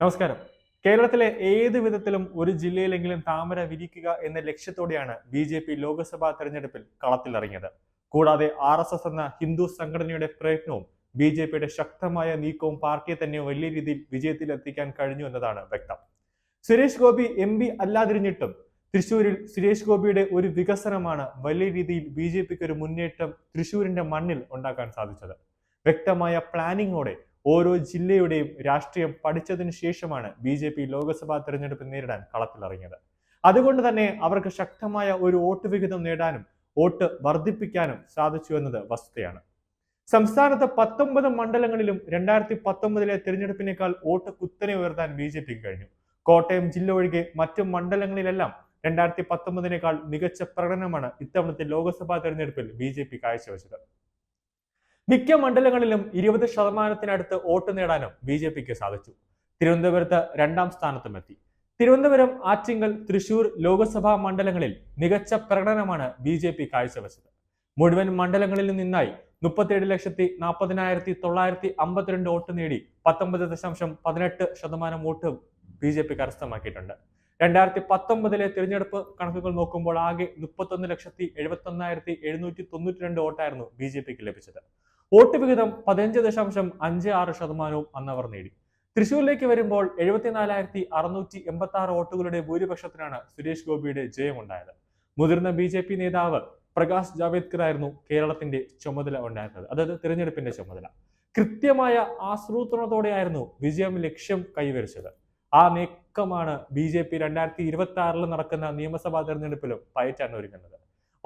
നമസ്കാരം. കേരളത്തിലെ ഏത് വിധത്തിലും ഒരു ജില്ലയിലെങ്കിലും താമര വിരിക്കുക എന്ന ലക്ഷ്യത്തോടെയാണ് ബി ജെ പി ലോക്സഭാ തെരഞ്ഞെടുപ്പിൽ കളത്തിലിറങ്ങിയത്. കൂടാതെ ആർ എസ് എസ് എന്ന ഹിന്ദു സംഘടനയുടെ പ്രയത്നവും ബി ജെ പിയുടെ ശക്തമായ നീക്കവും പാർട്ടിയെ തന്നെ വലിയ രീതിയിൽ വിജയത്തിലെത്തിക്കാൻ കഴിഞ്ഞു എന്നതാണ് വ്യക്തം. സുരേഷ് ഗോപി എം പി അല്ലാതിരിഞ്ഞിട്ടും തൃശൂരിൽ സുരേഷ് ഗോപിയുടെ ഒരു വികസനമാണ് വലിയ രീതിയിൽ ബി ജെ പിക്ക് ഒരു മുന്നേറ്റം തൃശൂരിന്റെ മണ്ണിൽ ഉണ്ടാക്കാൻ സാധിച്ചത്. വ്യക്തമായ പ്ലാനിങ്ങോടെ ഓരോ ജില്ലയുടെയും രാഷ്ട്രീയം പഠിച്ചതിനു ശേഷമാണ് ബി ജെ പി ലോക്സഭാ തെരഞ്ഞെടുപ്പ് നേരിടാൻ കളത്തിലിറങ്ങിയത്. അതുകൊണ്ട് തന്നെ അവർക്ക് ശക്തമായ ഒരു വോട്ട് വിഹിതം നേടാനും വോട്ട് വർദ്ധിപ്പിക്കാനും സാധിച്ചു എന്നത് വസ്തുതയാണ്. സംസ്ഥാനത്ത് പത്തൊമ്പത് മണ്ഡലങ്ങളിലും രണ്ടായിരത്തി പത്തൊമ്പതിലെ തെരഞ്ഞെടുപ്പിനേക്കാൾ വോട്ട് കുത്തനെ ഉയർത്താൻ ബി ജെ പിക്ക് കഴിഞ്ഞു. കോട്ടയം ജില്ല ഒഴികെ മറ്റു മണ്ഡലങ്ങളിലെല്ലാം രണ്ടായിരത്തി പത്തൊമ്പതിനേക്കാൾ മികച്ച പ്രകടനമാണ് ഇത്തവണത്തെ ലോക്സഭാ തെരഞ്ഞെടുപ്പിൽ ബി ജെ പി കാഴ്ചവെച്ചത്. മിക്ക മണ്ഡലങ്ങളിലും ഇരുപത് ശതമാനത്തിനടുത്ത് വോട്ട് നേടാനും ബി ജെ പിക്ക് സാധിച്ചു. തിരുവനന്തപുരത്ത് രണ്ടാം സ്ഥാനത്തും എത്തി തിരുവനന്തപുരം ആറ്റിങ്ങൽ തൃശൂർ ലോക്സഭാ മണ്ഡലങ്ങളിൽ മികച്ച പ്രകടനമാണ് ബി ജെ പി കാഴ്ചവെച്ചത്. മുഴുവൻ മണ്ഡലങ്ങളിൽ നിന്നായി മുപ്പത്തിയേഴ് ലക്ഷത്തി നാൽപ്പതിനായിരത്തി തൊള്ളായിരത്തി അമ്പത്തിരണ്ട് വോട്ട് നേടി പത്തൊമ്പത് ദശാംശം പതിനെട്ട് ശതമാനം വോട്ട് ബി ജെ പി കരസ്ഥമാക്കിയിട്ടുണ്ട്. രണ്ടായിരത്തി പത്തൊമ്പതിലെ തിരഞ്ഞെടുപ്പ് കണക്കുകൾ നോക്കുമ്പോൾ ആകെ മുപ്പത്തൊന്ന് ലക്ഷത്തി എഴുപത്തി ഒന്നായിരത്തി എഴുന്നൂറ്റി തൊണ്ണൂറ്റി രണ്ട് വോട്ടായിരുന്നു ബി ജെ പിക്ക് ലഭിച്ചത്. വോട്ട് വിഹിതം പതിനഞ്ച് ദശാംശം അഞ്ച് ആറ് ശതമാനവും അന്നവർ നേടി. തൃശൂരിലേക്ക് വരുമ്പോൾ എഴുപത്തിനാലായിരത്തി അറുന്നൂറ്റി എൺപത്തി ആറ് വോട്ടുകളുടെ ഭൂരിപക്ഷത്തിനാണ് സുരേഷ് ഗോപിയുടെ ജയമുണ്ടായത്. മുതിർന്ന ബി ജെ പി നേതാവ് പ്രകാശ് ജാവേദ്കർ ആയിരുന്നു കേരളത്തിന്റെ ചുമതല ഉണ്ടായിരുന്നത്. അതായത് തിരഞ്ഞെടുപ്പിന്റെ ചുമതല. കൃത്യമായ ആസൂത്രണത്തോടെയായിരുന്നു വിജയം ലക്ഷ്യം കൈവരിച്ചത്. ആ നീക്കമാണ് ബി ജെ പി രണ്ടായിരത്തി ഇരുപത്തി ആറിൽ നടക്കുന്ന നിയമസഭാ തെരഞ്ഞെടുപ്പിലും പയറ്റാൻ ഒരുങ്ങുന്നത്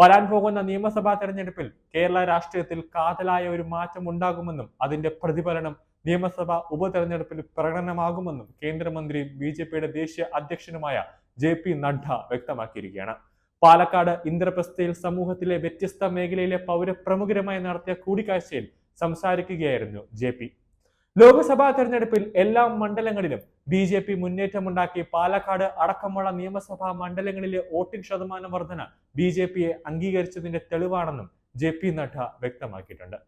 വരാൻ പോകുന്ന നിയമസഭാ തെരഞ്ഞെടുപ്പിൽ കേരള രാഷ്ട്രീയത്തിൽ കാതലായ ഒരു മാറ്റം ഉണ്ടാകുമെന്നും അതിന്റെ പ്രതിഫലനം നിയമസഭാ ഉപതെരഞ്ഞെടുപ്പിൽ പ്രകടനമാകുമെന്നും കേന്ദ്രമന്ത്രിയും ബി ജെ പിയുടെ ദേശീയ അധ്യക്ഷനുമായ ജെ പി നഡ്ഡ വ്യക്തമാക്കിയിരിക്കുകയാണ്. പാലക്കാട് ഇന്ദ്രപ്രസ്ഥയിൽ സമൂഹത്തിലെ വ്യത്യസ്ത മേഖലയിലെ പൗരപ്രമുഖരുമായി നടത്തിയ കൂടിക്കാഴ്ചയിൽ സംസാരിക്കുകയായിരുന്നു ജെ പി. ലോക്സഭാ തെരഞ്ഞെടുപ്പിൽ എല്ലാ മണ്ഡലങ്ങളിലും ബി ജെ പി മുന്നേറ്റമുണ്ടാക്കി പാലക്കാട് അടക്കമുള്ള നിയമസഭാ മണ്ഡലങ്ങളിലെ വോട്ടിംഗ് ശതമാനം വർധന ബി ജെ പിയെ അംഗീകരിച്ചതിന്റെ തെളിവാണെന്നും ജെ പി നഡ്ഡ വ്യക്തമാക്കിയിട്ടുണ്ട്.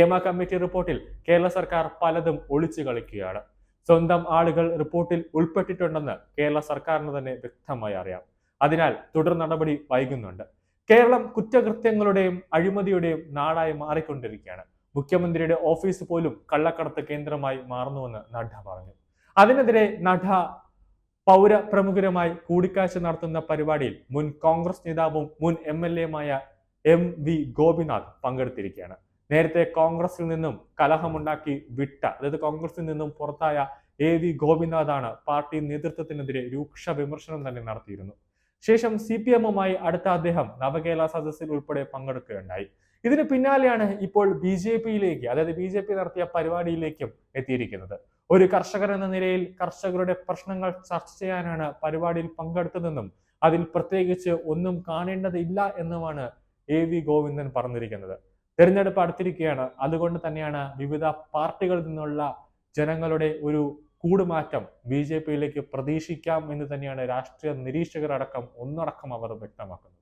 ഏമ കമ്മിറ്റി റിപ്പോർട്ടിൽ കേരള സർക്കാർ പലതും ഒളിച്ചു കളിക്കുകയാണ്. സ്വന്തം ആളുകൾ റിപ്പോർട്ടിൽ ഉൾപ്പെട്ടിട്ടുണ്ടെന്ന് കേരള സർക്കാരിന് തന്നെ വ്യക്തമായി അറിയാം. അതിനാൽ തുടർ നടപടി വൈകുന്നുണ്ട്. കേരളം കുറ്റകൃത്യങ്ങളുടെയും അഴിമതിയുടെയും നാടായി മാറിക്കൊണ്ടിരിക്കുകയാണ്. മുഖ്യമന്ത്രിയുടെ ഓഫീസ് പോലും കള്ളക്കടത്ത് കേന്ദ്രമായി മാറുന്നുവെന്ന് നഡ്ഡ പറഞ്ഞു. അതിനെതിരെ നഡ്ഡ പൗര പ്രമുഖരുമായി കൂടിക്കാഴ്ച നടത്തുന്ന പരിപാടിയിൽ മുൻ കോൺഗ്രസ് നേതാവും മുൻ എം എൽ എമായ എം വി ഗോപിനാഥ് പങ്കെടുത്തിരിക്കുകയാണ്. നേരത്തെ കോൺഗ്രസിൽ നിന്നും കലഹമുണ്ടാക്കി വിട്ട അതായത് കോൺഗ്രസിൽ നിന്നും പുറത്തായ എ വി ഗോപിനാഥാണ് പാർട്ടി നേതൃത്വത്തിനെതിരെ രൂക്ഷ വിമർശനം തന്നെ നടത്തിയിരുന്നു. ശേഷം സി പി എമ്മുമായി അടുത്ത അദ്ദേഹം നവകേരള സദസ്സിൽ ഉൾപ്പെടെ പങ്കെടുക്കുകയുണ്ടായി. ഇതിന് പിന്നാലെയാണ് ഇപ്പോൾ ബി ജെ പിയിലേക്ക് അതായത് ബി ജെ പി നടത്തിയ പരിപാടിയിലേക്കും എത്തിയിരിക്കുന്നത്. ഒരു കർഷകൻ എന്ന നിലയിൽ കർഷകരുടെ പ്രശ്നങ്ങൾ ചർച്ച ചെയ്യാനാണ് പരിപാടിയിൽ പങ്കെടുത്തതെന്നും അതിൽ പ്രത്യേകിച്ച് ഒന്നും കാണേണ്ടതില്ല എന്നുമാണ് എ വി ഗോവിന്ദൻ പറഞ്ഞിരിക്കുന്നത്. തെരഞ്ഞെടുപ്പ് അടുത്തിരിക്കുകയാണ്. അതുകൊണ്ട് തന്നെയാണ് വിവിധ പാർട്ടികളിൽ നിന്നുള്ള ജനങ്ങളുടെ ഒരു കൂടുമാറ്റം ബി ജെ പിയിലേക്ക് പ്രതീക്ഷിക്കാം എന്ന് തന്നെയാണ് രാഷ്ട്രീയ നിരീക്ഷകരടക്കം ഒന്നടക്കം അവർ വ്യക്തമാക്കുന്നത്.